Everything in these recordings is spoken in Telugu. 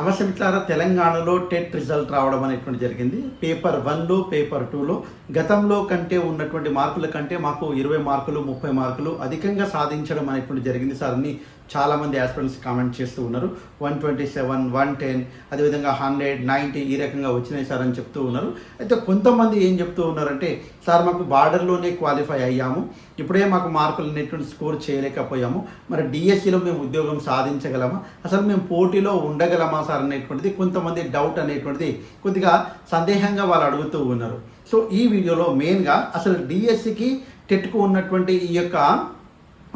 నమస్తే మిత్రులారా తెలంగాణలో టెట్ రిజల్ట్ రావడం అనేటువంటి జరిగింది. పేపర్ వన్లో పేపర్ టూలో గతంలో కంటే ఉన్నటువంటి మార్కుల కంటే మాకు ఇరవై మార్కులు ముప్పై మార్కులు అధికంగా సాధించడం అనేటువంటి జరిగింది సార్. అని చాలామంది ఆస్పిరెంట్స్ కామెంట్ చేస్తూ ఉన్నారు. One twenty seven one ten అదేవిధంగా హండ్రెడ్ నైంటీ ఈ రకంగా వచ్చినాయి సార్ అని చెప్తూ ఉన్నారు. అయితే కొంతమంది ఏం చెప్తూ ఉన్నారంటే సార్ మాకు బార్డర్లోనే క్వాలిఫై అయ్యాము. ఇప్పుడే మాకు మార్కులు అనేటువంటి స్కోర్ చేయలేకపోయాము. మరి డిఎస్సిలో మేము ఉద్యోగం సాధించగలమా? అసలు మేము పోటీలో ఉండగలమా సార్? అనేటువంటిది కొంతమంది డౌట్ అనేటువంటిది కొద్దిగా సందేహంగా వాళ్ళు అడుగుతూ ఉన్నారు. సో ఈ వీడియోలో మెయిన్గా అసలు డిఎస్సికి టెట్కు ఉన్నటువంటి ఈ యొక్క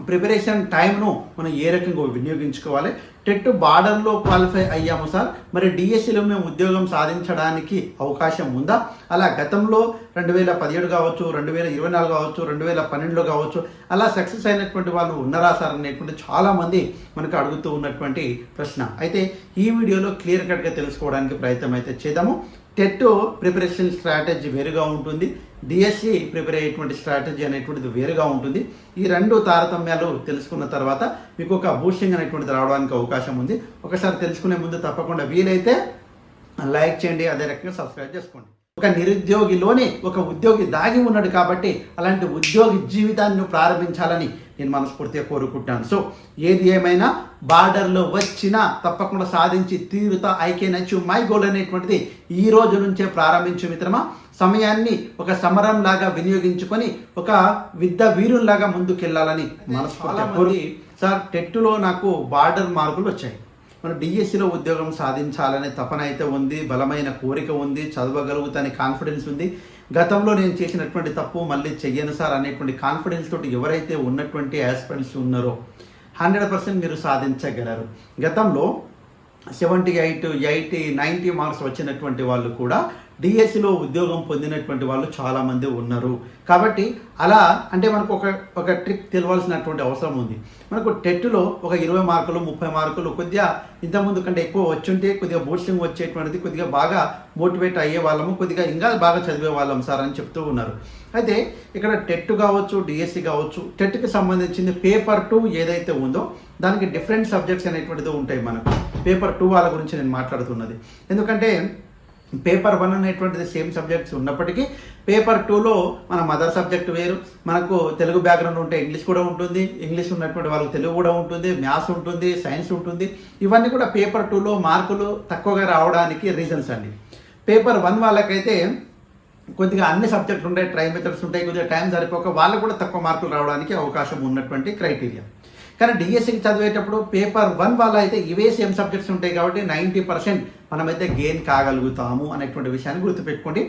ప్రిపరేషన్ టైంను మనం ఏ రకంగా వినియోగించుకోవాలి? టెట్ బార్డర్లో క్వాలిఫై అయ్యాము సార్. మరి డిఎస్సిలో మేము ఉద్యోగం సాధించడానికి అవకాశం ఉందా? అలా గతంలో రెండు వేల పదిహేడు కావచ్చు రెండు వేల ఇరవై నాలుగు కావచ్చు రెండు వేల పన్నెండులో కావచ్చు అలా సక్సెస్ అయినటువంటి వాళ్ళు ఉన్నారా సార్ అనేటువంటి చాలామంది మనకు అడుగుతూ ఉన్నటువంటి ప్రశ్న. అయితే ఈ వీడియోలో క్లియర్ కట్గా తెలుసుకోవడానికి ప్రయత్నం అయితే చేద్దాము. టెట్ ప్రిపరేషన్ స్ట్రాటజీ వేరుగా ఉంటుంది. డిఎస్సి ప్రిపేర్ అయ్యేటువంటి స్ట్రాటజీ అనేటువంటిది వేరుగా ఉంటుంది. ఈ రెండు తారతమ్యాలు తెలుసుకున్న తర్వాత మీకు ఒక బూస్టింగ్ అనేటువంటిది రావడానికి అవకాశం ఉంది. ఒకసారి తెలుసుకునే ముందు తప్పకుండా వీలైతే లైక్ చేయండి. అదే రకంగా సబ్స్క్రైబ్ చేసుకోండి. ఒక నిరుద్యోగిలోనే ఒక ఉద్యోగి దాగి ఉన్నాడు కాబట్టి అలాంటి ఉద్యోగి జీవితాన్ని ప్రారంభించాలని నేను మనస్ఫూర్తిగా కోరుకుంటున్నాను. సో ఏది ఏమైనా బార్డర్లో వచ్చినా తప్పకుండా సాధించి తీరుతా I can achieve my goal అనేటువంటిది ఈ రోజు నుంచే ప్రారంభించు మిత్రమా. సమయాన్ని ఒక సమరం లాగా వినియోగించుకొని ఒక విద్ద వీరుల్లాగా ముందుకెళ్ళాలని మనస్ఫూర్తిగా కోరి సార్ టెట్టులో నాకు బార్డర్ మార్కులు వచ్చాయి. మన డిఎస్సిలో ఉద్యోగం సాధించాలనే తపన అయితే ఉంది బలమైన కోరిక ఉంది చదవగలుగుతానే కాన్ఫిడెన్స్ ఉంది. గతంలో నేను చేసినటువంటి తప్పు మళ్ళీ చెయ్యను సార్ అనేటువంటి కాన్ఫిడెన్స్ తోటి ఎవరైతే ఉన్నటువంటి ఆస్పిరెంట్స్ ఉన్నారో హండ్రెడ్ పర్సెంట్ మీరు సాధించగలరు. గతంలో seventy eight eighty ninety marks వచ్చినటువంటి వాళ్ళు కూడా డిఎస్సిలో ఉద్యోగం పొందినటువంటి వాళ్ళు చాలామంది ఉన్నారు. కాబట్టి అలా అంటే మనకు ఒక ఒక ట్రిక్ తెలియాల్సినటువంటి అవసరం ఉంది. మనకు టెట్లో ఒక ఇరవై మార్కులు ముప్పై మార్కులు కొద్దిగా ఇంతకుముందు కంటే ఎక్కువ వచ్చుంటే కొద్దిగా బూస్టింగ్ వచ్చేటువంటిది కొద్దిగా బాగా మోటివేట్ అయ్యే వాళ్ళము కొద్దిగా ఇంకా బాగా చదివే వాళ్ళం సార్ అని చెప్తూ ఉన్నారు. అయితే ఇక్కడ టెట్ కావచ్చు డిఎస్సి కావచ్చు టెట్కి సంబంధించింది పేపర్ టూ ఏదైతే ఉందో దానికి డిఫరెంట్ సబ్జెక్ట్స్ అనేటువంటిది ఉంటాయి మనకు. పేపర్ టూ వాళ్ళ గురించి నేను మాట్లాడుతున్నది. ఎందుకంటే పేపర్ వన్ అనేటువంటిది సేమ్ సబ్జెక్ట్స్ ఉన్నప్పటికీ పేపర్ టూలో మన మదర్ సబ్జెక్ట్ వేరు మనకు తెలుగు బ్యాక్గ్రౌండ్ ఉంటే ఇంగ్లీష్ కూడా ఉంటుంది ఇంగ్లీష్ ఉన్నటువంటి వాళ్ళకి తెలుగు కూడా ఉంటుంది మ్యాథ్స్ ఉంటుంది సైన్స్ ఉంటుంది. ఇవన్నీ కూడా పేపర్ టూలో మార్కులు తక్కువగా రావడానికి రీజన్స్ అండి. పేపర్ వన్ వాళ్ళకైతే కొద్దిగా అన్ని సబ్జెక్టులు ఉంటాయి ట్రై మెథడ్స్ ఉంటాయి కొద్దిగా టైం సరిపోక వాళ్ళకు కూడా తక్కువ మార్కులు రావడానికి అవకాశం ఉన్నటువంటి క్రైటీరియా కానీ డిఎస్సికి చదివేటప్పుడు పేపర్ వన్ వాళ్ళ అయితే ఇవే సేమ్ సబ్జెక్ట్స్ ఉంటాయి కాబట్టి నైంటీ పర్సెంట్ మనమైతే గెయిన్ కాగలుగుతాము అనేటువంటి విషయాన్ని గుర్తుపెట్టుకోండి.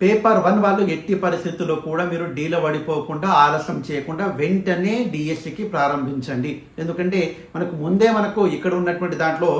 పేపర్ వన్ వాళ్ళు ఎట్టి పరిస్థితుల్లో కూడా మీరు డీల పడిపోకుండా ఆలస్యం చేయకుండా వెంటనే డిఎస్సికి ప్రారంభించండి. ఎందుకంటే మనకు ముందే మనకు ఇక్కడ ఉన్నటువంటి దాంట్లో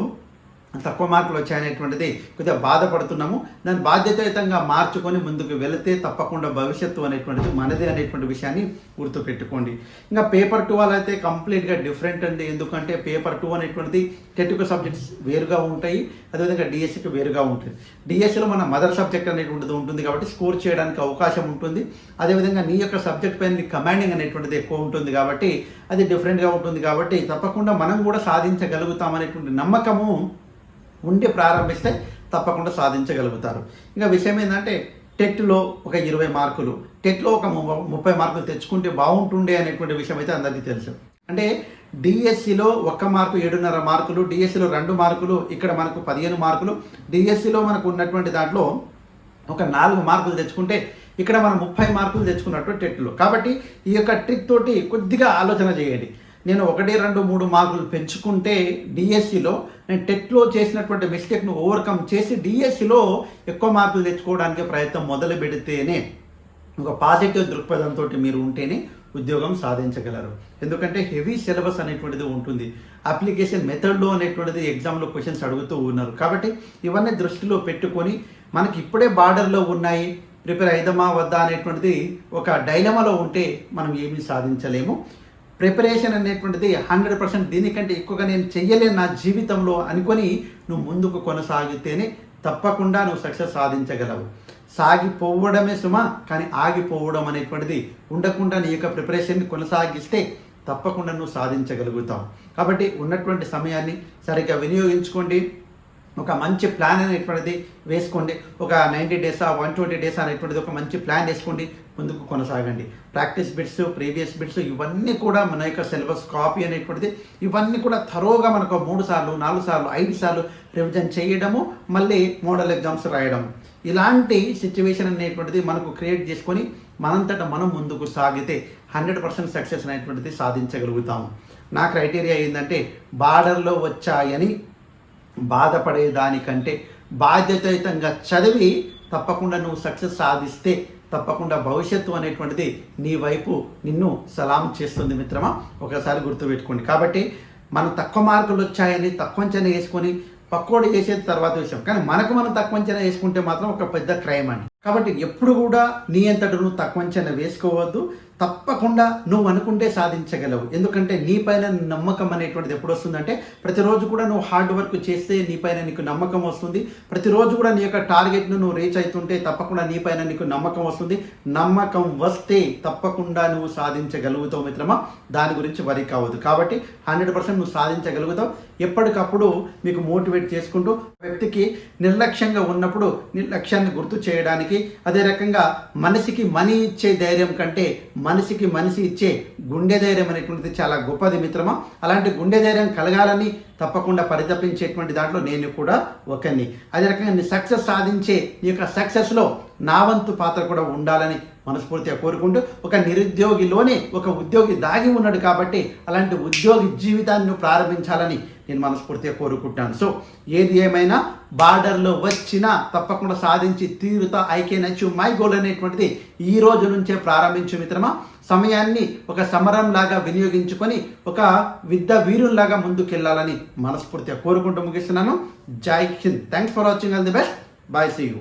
తక్కువ మార్కులు వచ్చాయనేటువంటిది కొద్దిగా బాధపడుతున్నాము. దాన్ని బాధ్యతాయుతంగా మార్చుకొని ముందుకు వెళితే తప్పకుండా భవిష్యత్తు అనేటువంటిది మనదే అనేటువంటి విషయాన్ని గుర్తుపెట్టుకోండి. ఇంకా పేపర్ టూ అయితే కంప్లీట్గా డిఫరెంట్ అండి. ఎందుకంటే పేపర్ టూ అనేటువంటిది టెక్నికల్ సబ్జెక్ట్స్ వేరుగా ఉంటాయి. అదేవిధంగా డిఎస్సికి వేరుగా ఉంటుంది. డిఎస్సిలో మన మదర్ సబ్జెక్ట్ అనేటువంటిది ఉంటుంది కాబట్టి స్కోర్ చేయడానికి అవకాశం ఉంటుంది. అదేవిధంగా నీ యొక్క సబ్జెక్ట్ పైన కమాండింగ్ అనేటువంటిది ఎక్కువ ఉంటుంది కాబట్టి అది డిఫరెంట్గా ఉంటుంది కాబట్టి తప్పకుండా మనం కూడా సాధించగలుగుతాం అనేటువంటి నమ్మకము ఉండి ప్రారంభిస్తే తప్పకుండా సాధించగలుగుతారు. ఇంకా విషయం ఏంటంటే టెట్లో ఒక ఇరవై మార్కులు టెట్లో ఒక ము- ముప్పై మార్కులు తెచ్చుకుంటే బాగుంటుండే అనేటువంటి విషయం అయితే అందరికీ తెలుసు. అంటే డిఎస్సిలో ఒక్క మార్కు ఏడున్నర మార్కులు డిఎస్సిలో రెండు మార్కులు ఇక్కడ మనకు పదిహేను మార్కులు డిఎస్సిలో మనకు ఉన్నటువంటి దాంట్లో ఒక నాలుగు మార్కులు తెచ్చుకుంటే ఇక్కడ మనం ముప్పై మార్కులు తెచ్చుకున్నట్టు టెట్లో. కాబట్టి ఈ యొక్క ట్రిక్ తోటి కొద్దిగా ఆలోచన చేయండి. నేను ఒకటి రెండు మూడు మార్కులు పెంచుకుంటే డిఎస్సిలో నేను టెట్లో చేసినటువంటి మిస్టేక్ను ఓవర్కమ్ చేసి డిఎస్సిలో ఎక్కువ మార్కులు తెచ్చుకోవడానికి ప్రయత్నం మొదలు పెడితేనే ఒక పాజిటివ్ దృక్పథంతో మీరు ఉంటేనే ఉద్యోగం సాధించగలరు. ఎందుకంటే హెవీ సిలబస్ అనేటువంటిది ఉంటుంది. అప్లికేషన్ మెథడ్లో అనేటువంటిది ఎగ్జామ్లో క్వశ్చన్స్ అడుగుతూ ఉన్నారు. కాబట్టి ఇవన్నీ దృష్టిలో పెట్టుకొని మనకి ఇప్పుడే బార్డర్లో ఉన్నాయి ప్రిపేర్ అయిదమా వద్దా అనేటువంటిది ఒక డైలమాలో ఉంటే మనం ఏమీ సాధించలేము. ప్రిపరేషన్ అనేటువంటిది హండ్రెడ్ పర్సెంట్ దీనికంటే ఎక్కువగా నేను చెయ్యలేను నా జీవితంలో అనుకొని నువ్వు ముందుకు కొనసాగితేనే తప్పకుండా నువ్వు సక్సెస్ సాధించగలవు. సాగిపోవడమే సుమ కానీ ఆగిపోవడం అనేటువంటిది ఉండకుండా నీ యొక్క ప్రిపరేషన్ని కొనసాగిస్తే తప్పకుండా నువ్వు సాధించగలుగుతావు. కాబట్టి ఉన్నటువంటి సమయాన్ని సరిగ్గా వినియోగించుకోండి. ఒక మంచి ప్లాన్ అనేటువంటిది వేసుకోండి. ఒక ninety days one twenty days అనేటువంటిది ఒక మంచి ప్లాన్ వేసుకోండి. ముందుకు కొనసాగండి. ప్రాక్టీస్ బిట్స్ ప్రీవియస్ బిట్స్ ఇవన్నీ కూడా మన యొక్క సిలబస్ కాపీ అనేటువంటిది ఇవన్నీ కూడా తరోగా మనకు మూడు సార్లు నాలుగు సార్లు ఐదు సార్లు రివిజన్ చేయడము మళ్ళీ మోడల్ ఎగ్జామ్స్ రాయడం ఇలాంటి సిచ్యువేషన్ అనేటువంటిది మనకు క్రియేట్ చేసుకొని మనంతట మనం ముందుకు సాగితే హండ్రెడ్ పర్సెంట్ సక్సెస్ అనేటువంటిది సాధించగలుగుతాము. నా క్రైటీరియా ఏంటంటే బార్డర్లో వచ్చాయని బాధపడేదానికంటే బాధ్యతాయుతంగా చదివి తప్పకుండా నువ్వు సక్సెస్ సాధిస్తే తప్పకుండా భవిష్యత్తు అనేటువంటిది నీ వైపు నిన్ను సలాం చేస్తుంది మిత్రమా? ఒకసారి గుర్తుపెట్టుకోండి. కాబట్టి మనం తక్కువ మార్కులు వచ్చాయని తక్కువ అంచనా వేసుకొని పక్కోడు చేసేది తర్వాత విషయం. కానీ మనకు మనం తక్కువ అంచనా వేసుకుంటే మాత్రం ఒక పెద్ద క్రైమ్ అండి కాబట్టి ఎప్పుడు కూడా నీ అంతటి నువ్వు తక్కువ అంచనా వేసుకోవద్దు. తప్పకుండా నువ్వు అనుకుంటే సాధించగలవు. ఎందుకంటే నీ పైన నమ్మకం అనేటువంటిది ఎప్పుడు వస్తుందంటే ప్రతిరోజు కూడా నువ్వు హార్డ్ వర్క్ చేస్తే నీపైన నీకు నమ్మకం వస్తుంది. ప్రతిరోజు కూడా నీ యొక్క టార్గెట్ను నువ్వు రీచ్ అవుతుంటే తప్పకుండా నీ పైన నీకు నమ్మకం వస్తుంది. నమ్మకం వస్తే తప్పకుండా నువ్వు సాధించగలుగుతావు మిత్రమా? దాని గురించి వరి కావద్దు. కాబట్టి హండ్రెడ్ పర్సెంట్ నువ్వు సాధించగలుగుతావు. ఎప్పటికప్పుడు మీకు మోటివేట్ చేసుకుంటూ వ్యక్తికి నిర్లక్ష్యంగా ఉన్నప్పుడు నిర్లక్ష్యాన్ని గుర్తు చేయడానికి అదే రకంగా మనిషికి మనీ ఇచ్చే ధైర్యం కంటే మనిషికి మనిషి ఇచ్చే గుండె ధైర్యం అనేటువంటిది చాలా గొప్పది మిత్రమా? అలాంటి గుండె ధైర్యం కలగాలని తప్పకుండా పరితపించేటువంటి దాంట్లో నేను కూడా ఒకరిని అదే రకంగా నీ సక్సెస్ సాధించే నీ యొక్క సక్సెస్లో నా వంతు పాత్ర కూడా ఉండాలని మనస్ఫూర్తిగా కోరుకుంటూ ఒక నిరుద్యోగిలోనే ఒక ఉద్యోగి దాగి ఉన్నాడు కాబట్టి అలాంటి ఉద్యోగి జీవితాన్ని ప్రారంభించాలని నేను మనస్ఫూర్తిగా కోరుకుంటాను. సో ఏది ఏమైనా బార్డర్లో వచ్చినా తప్పకుండా సాధించి తీరుతా. I can achieve my goal అనేటువంటిది ఈ రోజు నుంచే ప్రారంభించు మిత్రమా. సమయాన్ని ఒక సమరం లాగా వినియోగించుకొని ఒక విద్య వీరుల్లాగా ముందుకెళ్ళాలని మనస్ఫూర్తిగా కోరుకుంటూ ముగిస్తున్నాను. Jai Hind. Thanks for watching all the best bye see you